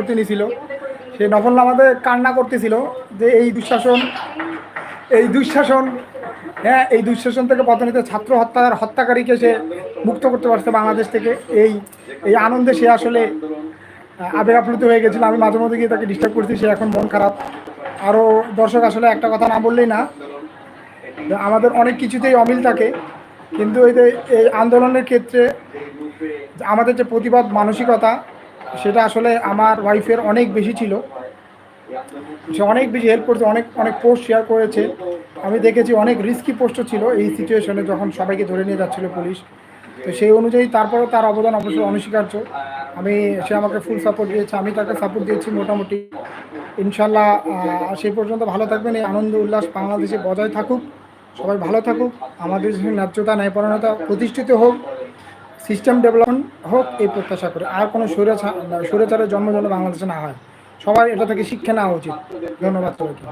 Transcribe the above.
করতে নিয়েছিল। সে নফল আমাদের কান্না করতেছিল যে এই দুঃশাসন এই দুঃশাসন হ্যাঁ এই দুঃশাসন থেকে পতনিত ছাত্র হত্যার হত্যাকারীকে সে মুক্ত করতে পারছে বাংলাদেশ থেকে। এই এই আনন্দে সে আসলে আবেগ আপ্লুত হয়ে গেছিল। আমি মাঝে মধ্যে গিয়ে তাকে ডিস্টার্ব করছি, সে এখন মন খারাপ। আরও দর্শক আসলে একটা কথা না বললেই না। আমাদের অনেক কিছুতেই অমিল থাকে, কিন্তু এই আন্দোলনের ক্ষেত্রে আমাদের যে প্রতিবাদ মানসিকতা সেটা আসলে আমার ওয়াইফের অনেক বেশি ছিল। সে অনেক বেশি হেল্প করছে, অনেক অনেক পোস্ট শেয়ার করেছে। আমি দেখেছি অনেক রিস্কি পোস্টও ছিল এই সিচুয়েশনে যখন সবাইকে ধরে নিয়ে যাচ্ছিল পুলিশ তো সেই অনুযায়ী তারপরেও তার অবদান অবশ্যই অনস্বীকার্য। আমি, সে আমাকে ফুল সাপোর্ট দিয়েছে, আমি তাকে সাপোর্ট দিয়েছি মোটামুটি। ইনশাল্লাহ সেই পর্যন্ত ভালো থাকবেন, এই আনন্দ উল্লাস বাংলাদেশে বজায় থাকুক। সবাই ভালো থাকুক, আমাদের ন্যায্যতা ন্যায়পরণতা প্রতিষ্ঠিত হোক। সিস্টেম ডেভেলপমেন্ট হোক, এই প্রত্যাশা করে। আর কোনো স্বৈরাচার স্বৈরাচারের জন্ম যেন বাংলাদেশে না হয়। সবাই এটা থেকে শিক্ষা নেওয়া উচিত। ধন্যবাদ সবাইকে।